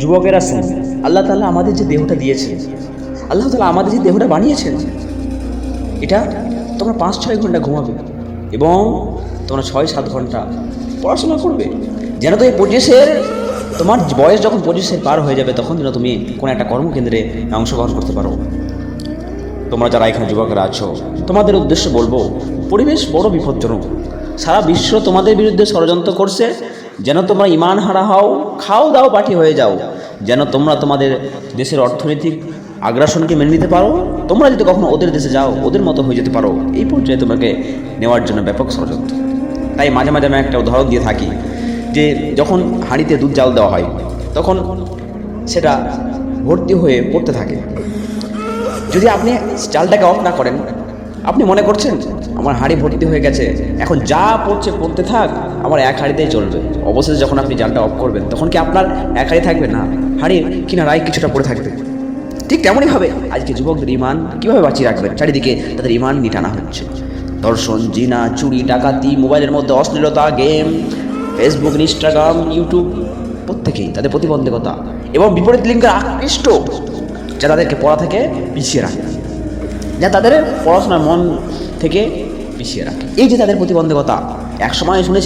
যুবকেরা শুন, আল্লাহ তাআলা আমাদের যে দেহটা দিয়েছেন, আল্লাহ তালা আমাদের যে দেহটা বানিয়েছেন, এটা তোমরা পাঁচ ছয় ঘণ্টা ঘুমাবে এবং তোমরা ছয় সাত ঘণ্টা পড়াশোনা করবে। যেন তো এই পঁচিশের, তোমার বয়স যখন পঁচিশের পার হয়ে যাবে, তখন যেন তুমি কোনো একটা কর্মকেন্দ্রে অংশগ্রহণ করতে পারো। তোমরা যারা এখানে যুবকরা আছো, তোমাদের উদ্দেশ্যে বলব, পরিবেশ বড় বিপজ্জনক। সারা বিশ্ব তোমাদের বিরুদ্ধে ষড়যন্ত্র করছে। যেন তোমরা ইমান হারা হও, খাও দাও, পাঠি হয়ে যাও। যেন তোমরা তোমাদের দেশের অর্থনৈতিক আগ্রাসনকে মেনে নিতে পারো। তোমরা যদি কখনো ওদের দেশে যাও, ওদের মতো হয়ে যেতে পারো। এই পর্যায়ে তোমাকে নেওয়ার জন্য ব্যাপক ষড়যন্ত্র। তাই মাঝে মাঝে আমি একটা উদাহরণ দিয়ে থাকি যে, যখন হাঁড়িতে দুধ জাল দেওয়া হয়, তখন সেটা ভর্তি হয়ে পড়তে থাকে। যদি আপনি চালটাকে অফ না করেন আপনি মনে করছেন? আমার হাঁড়ি ভর্তি হয়ে গেছে। এখন যা পড়ছে পড়তে থাক, আমার এক হাঁড়িতেই চলবে। অবশেষে যখন আপনি জালটা অফ করবেন, তখন কি আপনার এক হাঁড়ি থাকবে? না, হাঁড়ির কিনারায় কিছুটা পড়ে থাকবে। ঠিক তেমনইভাবে আজকে যুবকদের ইমান কীভাবে বাঁচিয়ে রাখবেন? চারিদিকে তাদের ইমান নিটানা হচ্ছে। দর্শন, জিনা, চুরি, ডাকাতি, মোবাইলের মধ্যে অশ্লীলতা, গেম ফেসবুক ইনস্টাগ্রাম ইউটিউব প্রত্যেকেই তাদের প্রতিবন্ধকতা এবং বিপরীত লিঙ্গের আকৃষ্ট। যা তাদেরকে পড়া থেকে পিছিয়ে রাখে। যা তাদের পড়াশোনার মন থেকে পিছিয়ে রাখে। এই যে তাদের প্রতিবন্ধকতা একসময় শুনেছি